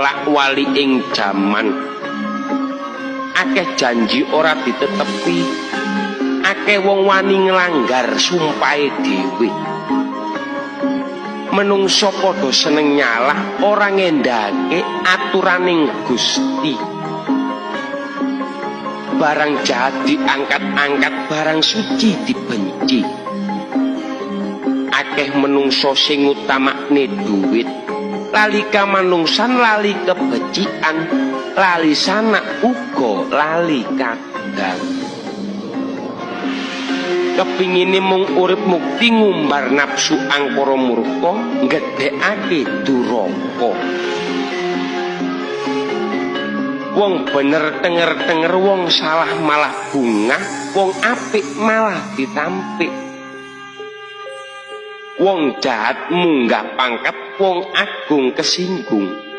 lak wali ing jaman. Akeh janji ora ditetepi. Akeh wong wani nglanggar sumpahe dhewe. Menungso padha seneng nyalah ora ngendhake aturaning Gusti. Barang jahat diangkat-angkat barang suci dibenci. Akeh menungso sing utamakne duit lali kamanungsan lali kebecikan lali sanak uga lali kadang kepingine mung urip mukti ngumbar nafsu angkara murka gedhekake duraka. Wong bener tenger-tenger wong salah malah bungah wong apik malah ditampik wong jahat munggah pangkat wong agung kesinggung